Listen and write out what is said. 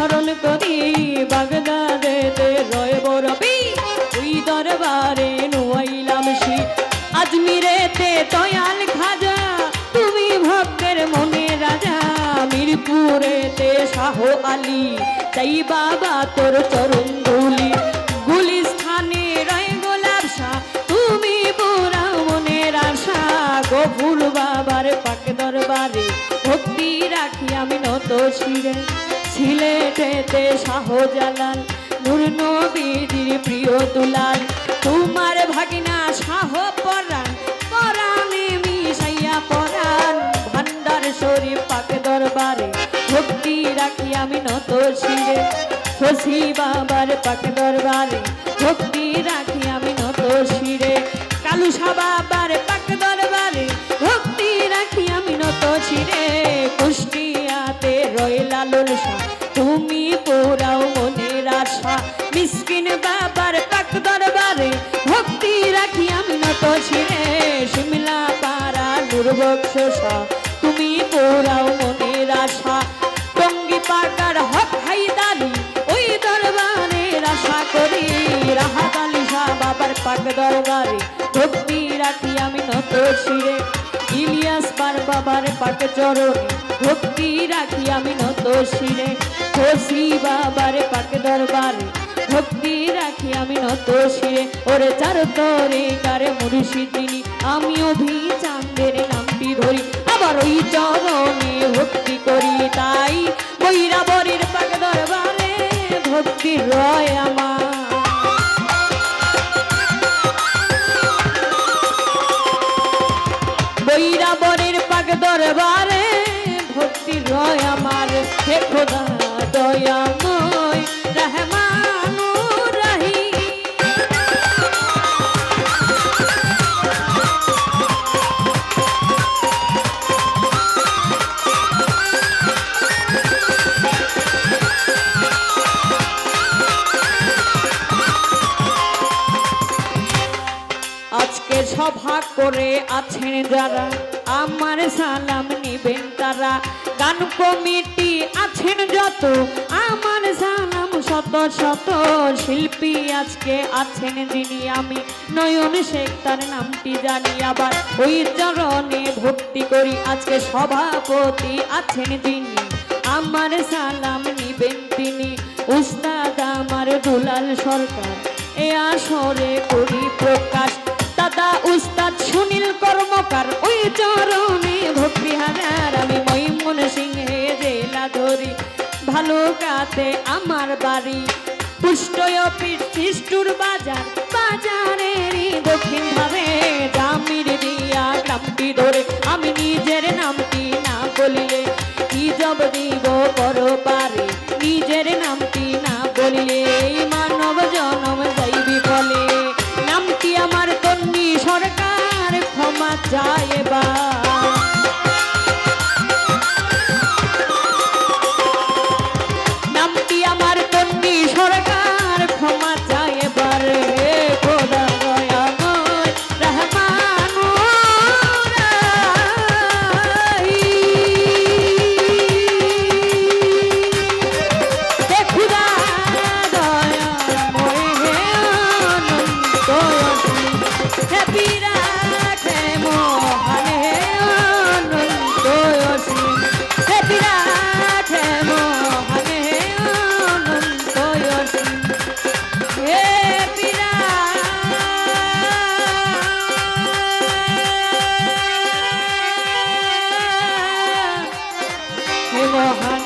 স্মরণ করি, বাগদাদেতে রয় বরবি ওই দরবারে নুয়াইলাম শি। আজমিরেতে দয়াল খাজা, তুমি ভক্তের মনে রাজা। মিরপুরেতে শাহ আলী তাই বাবা তোর চরণ ধুলি। গুলিস্থানে রয় গোলাপ শাহ, তুমি পুরা মনের আশা। গফুর বাবার পাক দরবারে ভক্তি রাখি আমি নত শিরে। সিলেটেতে শাহজালাল, নূর নবীজির প্রিয় দুলাল। তোমার ভাগিনা শাহ পরাণ, পরাণে মিশাইয়া পরাণ। ভান্ডার শরীফ পাক দরবারে ভক্তি রাখি আমি নত শিরে। শশী বাবার পাক দরবারে ভক্তি রাখি আমি নত শিরে। কালুসা বাবার পাক দরবারে ভক্তি রাখি আমি নত শিরে। রয় লালুল শাহ। তুমি পোড়াও মনের আশা। মিসকিন বাবার পাক দরবারে ভক্তি রাখি আমি নত শিরে শিমলা পাড়া দুর্বক্ষ তুমি পোড়াও মনের আশা। টঙ্গি পাকার হক হাইদারি ওই দরবারের আশা করি। রাহাত আলী শাহ বাবার পাক দরবারে ভক্তি রাখি আমি নত পার বাবার পাক চরণে ভক্তি রাখি আমি নত শিরে খসি বাবার পাক দরবারে ভক্তি রাখি আমি নত শিরে ওরে চার তরে কারে মুর্শিদিনী আমি অভি চাঁদের নামটি ধরি। আবার ওই চরণে ভক্তি করি তাই। বৈরাবরের পাক দরবারে ভক্তি রয় আমার। দরবারে ভক্তি রয় আমার। হে খোদা দয়াময় রহমানুর রহিম আজকে সভা করে আছেন যারা আমার সালাম নিবেন তারা। গান কমিটি আছেন যত, আমার সালাম শত শত। শিল্পী আজকে আছেন যিনি আমি। নয়ন শেখ তার নামটি জানি আবার। ওই চরণে ভক্তি করি, আজকে সভাপতি আছেন যিনি। আমার সালাম নিবেন তিনি। উস্তাদ আমার দুলাল সরকার। এ আসরে করি প্রকাশ। দাদা, উস্তাদ সুনীল কর্মকার, ওই কাতে আমার বাড়ি। পুষ্টয় পিঠ বাজার বাজারের দক্ষিণ ভাবে। Aloha.